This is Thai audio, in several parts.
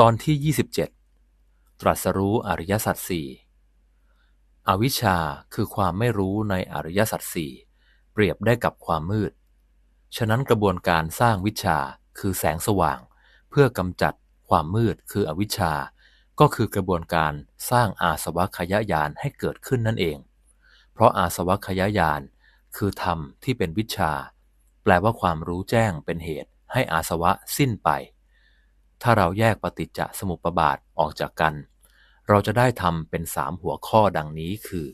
ตอนที่ 27 ตรัสรู้อริยสัจสี่อวิชชาคือความไม่รู้ในอริยสัจสี่เปรียบได้กับความมืด ฉะนั้นกระบวนการสร้างวิชาคือแสงสว่าง เพื่อกำจัดความมืดคืออวิชชา ก็คือกระบวนการสร้างอาสวะขยายานให้เกิดขึ้นนั่นเอง เพราะอาสวะขยายานคือธรรมที่เป็นวิชา แปลว่าความรู้แจ้งเป็นเหตุให้อาสวะสิ้นไป ถ้าเราแยกปฏิจจสมุปบาทออกจากกัน เราจะได้ทำเป็นสามหัวข้อดังนี้คือ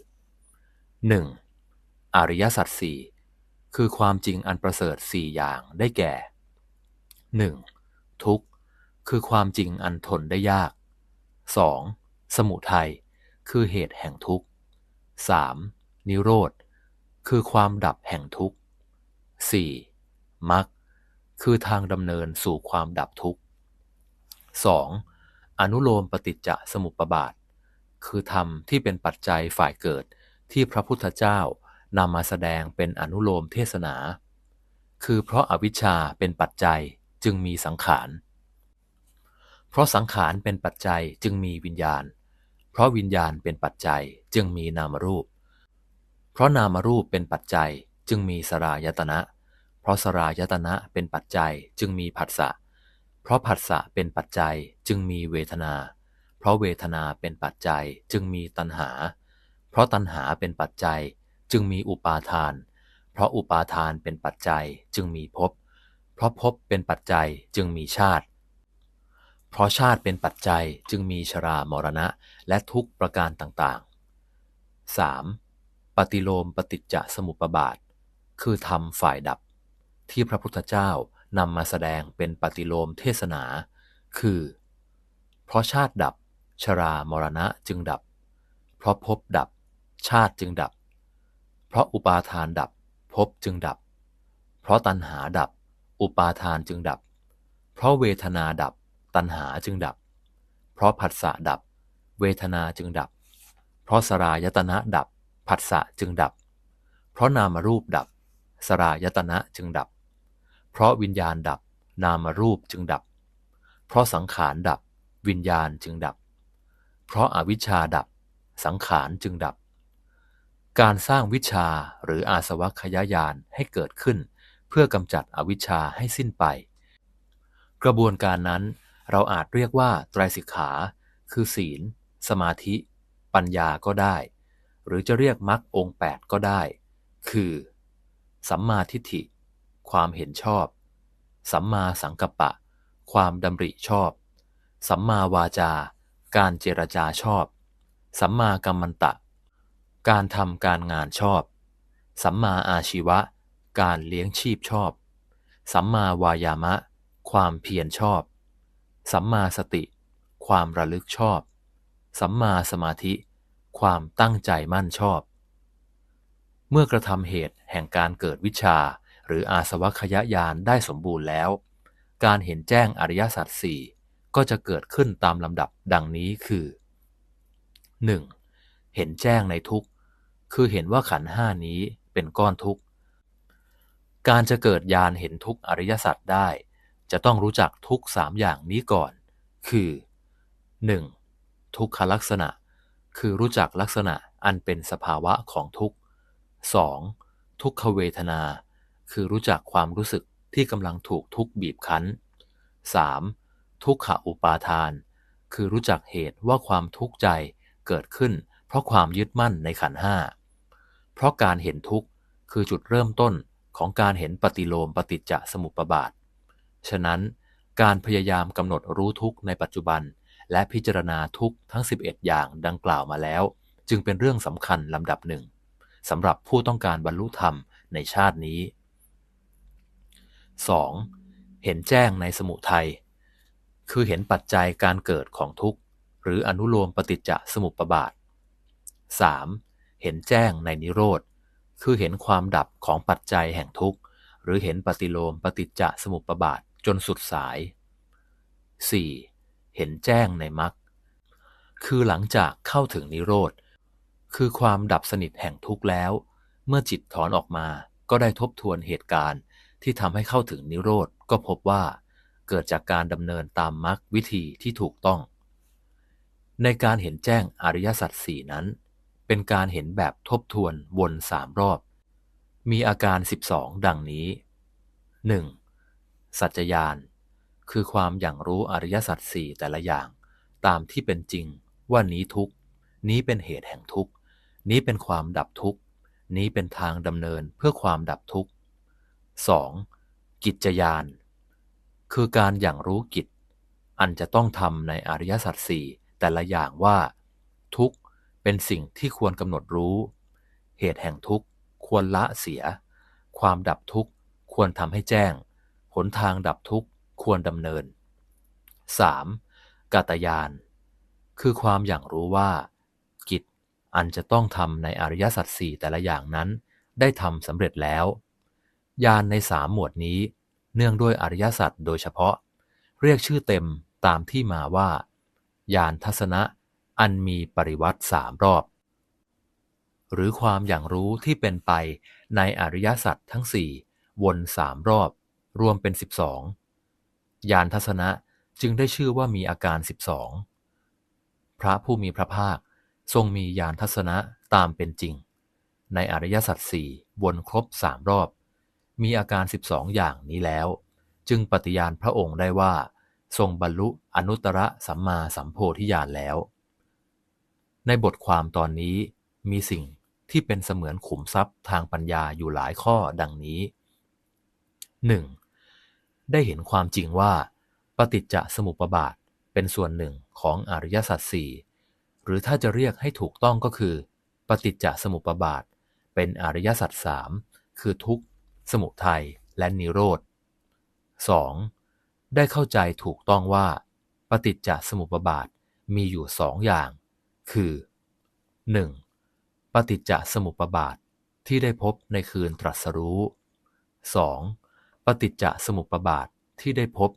1. อริยสัจสี่คือความจริงอันประเสริฐสี่อย่างได้แก่ 1. ทุกข์ คือความจริงอันทนได้ยาก 2. สมุทัย คือเหตุแห่งทุกข์ 3. นิโรธ คือความดับแห่งทุกข์ 4. มรรคคือทางดำเนินสู่ความดับทุกข์ 2. อนุโลมปฏิจจสมุปบาท คือธรรมที่เป็นปัจจัยฝ่ายเกิดที่พระพุทธเจ้านำมาแสดงเป็นอนุโลมเทศนา คือเพราะอาวิชชาเป็นปัจจัยจึงมีสังขาร เพราะสังขารเป็นปัจจัยจึงมีวิญญาณ เพราะวิญญาณเป็นปัจจัยจึงมีนามรูป เพราะนามรูปเป็นปัจจัยจึงมีสรายตนะ เพราะสรายตนะเป็นปัจจัยจึงมีผัสสะเพราะผัสสะเป็นปัจจัยจึงมีเวทนา เพราะเวทนาเป็นปัจจัยจึงมีตัณหา เพราะตัณหาเป็นปัจจัยจึงมีอุปาทาน เพราะอุปาทานเป็นปัจจัยจึงมีภพ เพราะภพเป็นปัจจัยจึงมีชาติ เพราะชาติเป็นปัจจัยจึงมีชรามรณะและทุกประการต่างๆ 3. ปฏิโลมปฏิจจสมุปบาท คือธรรมฝ่ายดับ ที่พระพุทธเจ้า นำมาแสดงเป็นปฏิโลมเทศนา คือ เพราะชาติดับ ชรามรณะจึงดับ เพราะภพดับ ชาติจึงดับ เพราะอุปาทานดับภพจึงดับ เพราะตัณหาดับ อุปาทานจึงดับ เพราะเวทนาดับ ตัณหาจึงดับ เพราะผัสสะดับ เวทนาจึงดับ เพราะสรายตนะดับผัสสะจึงดับ เพราะนามรูปดับ สรายตนะจึงดับ เพราะวิญญาณดับ นามรูปจึงดับ เพราะสังขารดับ วิญญาณจึงดับ เพราะอาวิชชาดับ สังขารจึงดับ การสร้างวิชาหรืออาสวัคยายานให้เกิดขึ้น เพื่อกำจัดอวิชชาให้สิ้นไป กระบวนการนั้นเราอาจเรียกว่าไตรสิกขา คือศีล สมาธิ ปัญญาก็ได้ หรือจะเรียกมรรคองค์แปดก็ได้ คือ สัมมาทิฏฐิ ความเห็นชอบ สัมมาสังกัปปะ ความดำริชอบ สัมมาวาจา การเจรจาชอบ สัมมากัมมันตะ การทำการงานชอบ สัมมาอาชีวะ การเลี้ยงชีพชอบ สัมมาวายามะ ความเพียรชอบ สัมมาสติ ความระลึกชอบ สัมมาสมาธิ ความตั้งใจมั่นชอบ เมื่อกระทำเหตุแห่งการเกิดวิชา หรืออาสวัคยายานได้สมบูรณ์แล้ว การเห็นแจ้งอริยสัจสี่ก็จะเกิดขึ้นตามลำดับดังนี้คือ 1. เห็นแจ้งในทุกข์ คือเห็นว่าขันห้านี้เป็นก้อนทุกข์ การจะเกิดญาณเห็นทุกข์อริยสัจได้ จะต้องรู้จักทุกสามอย่างนี้ก่อน คือ 1. ทุกขลักษณะ คือรู้จักลักษณะอันเป็นสภาวะของทุกข์ 2. ทุกขเวทนา คือรู้จักความรู้สึกที่กำลังถูกทุกบีบคั้น 3. ทุกขอุปาทาน คือรู้จักเหตุว่าความทุกข์ใจเกิดขึ้น เพราะความยึดมั่นในขันห้า เพราะการเห็นทุกข์คือจุดเริ่มต้นของการเห็นปฏิโลมปฏิจจสมุปบาท ฉะนั้นการพยายามกำหนดรู้ทุกข์ในปัจจุบัน และพิจารณาทุกข์ทั้ง 11 อย่างดังกล่าวมาแล้ว จึงเป็นเรื่องสำคัญลำดับหนึ่งสำหรับผู้ต้องการบรรลุธรรมในชาตินี้ 2. เห็นแจ้งในสมุทัย คือเห็นปัจจัยการเกิดของทุกข์ หรืออนุโลมปฏิจจสมุปบาท 3. เห็นแจ้งในนิโรธ คือเห็นความดับของปัจจัยแห่งทุกข์ หรือเห็นปฏิโลมปฏิจจสมุปบาทจนสุดสาย 4. เห็นแจ้งในมรรค คือหลังจากเข้าถึงนิโรธ คือความดับสนิทแห่งทุกข์แล้ว เมื่อจิตถอนออกมาก็ได้ทบทวนเหตุการณ์ ที่ทำให้เข้าถึงนิโรธก็พบว่า เกิดจากการดำเนินตามมรรควิธีที่ถูกต้อง ในการเห็นแจ้งอริยสัจสี่นั้น เป็นการเห็นแบบทบทวนวนสามรอบ มีอาการ 12 ดังนี้ 1. สัจจญาณคือความอย่างรู้อริยสัจสี่แต่ละอย่าง ตามที่เป็นจริงว่านี้ทุกนี้เป็นเหตุแห่งทุกนี้เป็นความดับทุกนี้เป็นทางดำเนินเพื่อความดับทุกข์ 2. กิจญาณคือการอย่างรู้กิจ อันจะต้องทำในอริยสัจสี่แต่ละอย่างว่า ทุกข์เป็นสิ่งที่ควรกำหนดรู้ เหตุแห่งทุกข์ควรละเสีย ความดับทุกข์ควรทำให้แจ้ง หนทางดับทุกข์ควรดำเนิน 3. กาตยาน คือความอย่างรู้ว่า กิจอันจะต้องทำในอริยสัจสี่แต่ละอย่างนั้น ได้ทำสำเร็จแล้ว ญาณในสามหมวดนี้ เนื่องด้วยอริยสัจโดยเฉพาะ เรียกชื่อเต็มตามที่มาว่า ญาณทัศนะ อันมีปริวัติสามรอบ หรือความอย่างรู้ที่เป็นไปในอริยสัจทั้งสี่วนสามรอบ รวมเป็น 12 ญาณทัศนะจึงได้ชื่อว่ามีอาการ 12 พระผู้มีพระภาคทรงมีญาณทัศนะตามเป็นจริง ในอริยสัจสี่วนครบสามรอบ มีอาการ 12 อย่างนี้แล้ว จึงปฏิญาณพระองค์ได้ว่า ทรงบรรลุอนุตตรสัมมาสัมโพธิญาณแล้ว ในบทความตอนนี้มีสิ่งที่เป็นเสมือนขุมทรัพย์ทางปัญญาอยู่หลายข้อดังนี้ 1. ได้เห็นความจริงว่า ปฏิจจสมุปบาทเป็นส่วนหนึ่งของอริยสัจสี่หรือถ้าจะเรียกให้ถูกต้องก็คือ ปฏิจจสมุปบาทเป็นอริยสัจสามคือทุกข์ สมุทัยและนิโรธ 2. ได้เข้าใจถูกต้องว่า ปฏิจจสมุปบาทมีอยู่สองอย่าง คือ 1. ปฏิจจสมุปบาทที่ได้พบในคืนตรัสรู้ 2. ปฏิจจสมุปบาทที่ได้พบ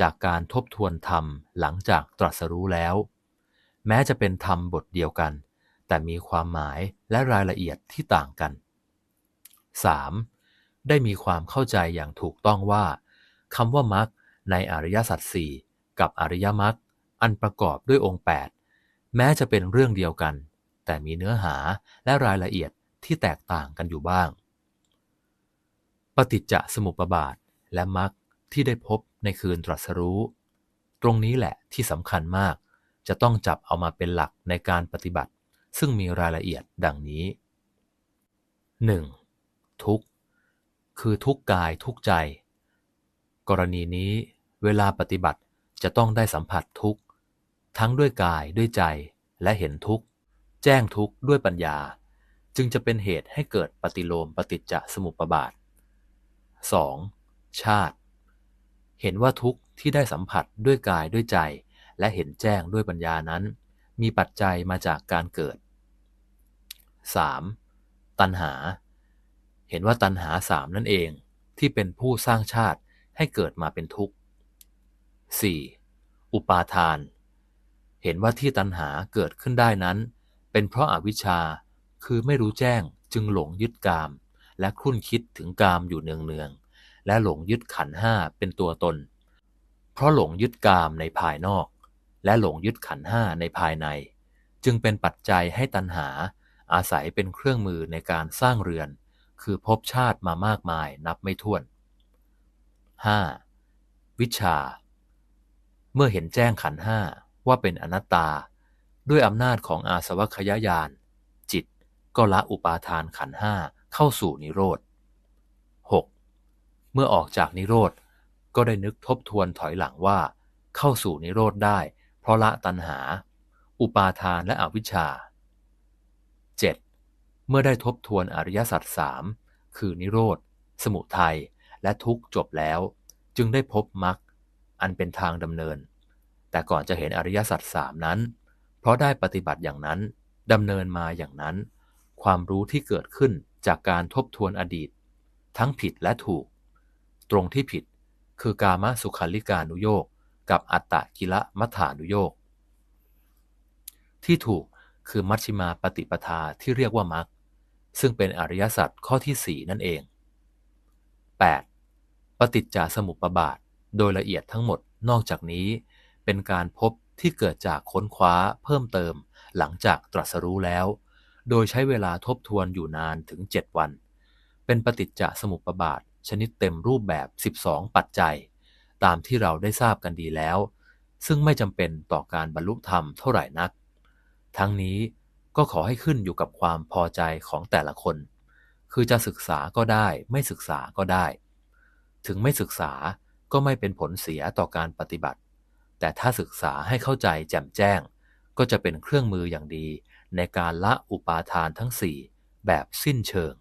จากการทบทวนธรรมหลังจากตรัสรู้แล้ว แม้จะเป็นธรรมบทเดียวกัน แต่มีความหมายและรายละเอียดที่ต่างกัน 3. ได้มีความเข้าใจอย่างถูกต้องว่าคำว่ามรรคในอริยสัจสี่กับอริยมรรคอันประกอบด้วยองค์ 8 แม้จะเป็นเรื่องเดียวกัน แต่มีเนื้อหาและรายละเอียดที่แตกต่างกันอยู่บ้าง ปฏิจจสมุปบาทและมรรคที่ได้พบในคืนตรัสรู้ ตรงนี้แหละที่สำคัญมาก จะต้องจับเอามาเป็นหลักในการปฏิบัติ ซึ่งมีรายละเอียดดังนี้ 1. ทุกข์ คือทุกกายทุกใจ กรณีนี้เวลาปฏิบัติจะต้องได้สัมผัสทุกทั้งด้วยกายด้วยใจและเห็นทุกแจ้งทุกด้วยปัญญา จึงจะเป็นเหตุให้เกิดปฏิโลมปฏิจจสมุปบาท 2. ชาติ เห็นว่าทุกที่ได้สัมผัสด้วยกายด้วยใจ และเห็นแจ้งด้วยปัญญานั้น มีปัจจัยมาจากการเกิด 3. ตัณหา เห็นว่าตัณหาสามนั่นเองที่เป็นผู้สร้างชาติให้เกิดมาเป็นทุกข์ 4. อุปาทาน เห็นว่าที่ตัณหาเกิดขึ้นได้นั้น เป็นเพราะอาวิชชาคือไม่รู้แจ้งจึงหลงยึดกาม และครุ่นคิดถึงกามอยู่เนืองๆและหลงยึดขันห้าเป็นตัวตน เพราะหลงยึดกามในภายนอก และหลงยึดขันห้าในภายใน จึงเป็นปัจจัยให้ตัณหาอาศัยเป็นเครื่องมือในการสร้างเรือน คือพบชาติมามากมายนับไม่ถ้วน 5. วิชา เมื่อเห็นแจ้งขันห้าว่าเป็นอนัตตา ด้วยอำนาจของอาสวัคยายาน จิตก็ละอุปาทานขันห้าเข้าสู่นิโรธ 6. เมื่อออกจากนิโรธ ก็ได้นึกทบทวนถอยหลังว่า เข้าสู่นิโรธได้ เพราะละตัณหา อุปาทานและอวิชชา 7. เมื่อได้ทบทวนอริยสัจสามคือนิโรธ สมุทัย และทุกข์จบแล้ว จึงได้พบมรรคอันเป็นทางดำเนิน แต่ก่อนจะเห็นอริยสัจสามนั้น เพราะได้ปฏิบัติอย่างนั้นดำเนินมาอย่างนั้น ความรู้ที่เกิดขึ้นจากการทบทวนอดีต ทั้งผิดและถูก ตรงที่ผิดคือกามสุขาลิกานุโยกกับอัตตะกิละมัฐานุโยกที่ถูกคือมัชฌิมาปฏิปทาที่เรียกว่ามรรค ซึ่งเป็นอริยสัจข้อที่สี่นั่นเอง 8. ปฏิจจสมุปบาท โดยละเอียดทั้งหมดนอกจากนี้ เป็นการพบที่เกิดจากค้นคว้าเพิ่มเติม หลังจากตรัสรู้แล้ว โดยใช้เวลาทบทวนอยู่นานถึง 7 วัน เป็นปฏิจจสมุปบาท ชนิดเต็มรูปแบบ 12 ปัจจัย ตามที่เราได้ทราบกันดีแล้ว ซึ่งไม่จำเป็นต่อการบรรลุธรรมเท่าไหร่นัก ทั้งนี้ ก็ขอให้ขึ้นอยู่กับความพอใจของแต่ละคน คือจะศึกษาก็ได้ ไม่ศึกษาก็ได้ ถึงไม่ศึกษาก็ไม่เป็นผลเสียต่อการปฏิบัติ แต่ถ้าศึกษาให้เข้าใจแจ่มแจ้ง ก็จะเป็นเครื่องมืออย่างดีในการละอุปาทานทั้งสี่แบบสิ้นเชิง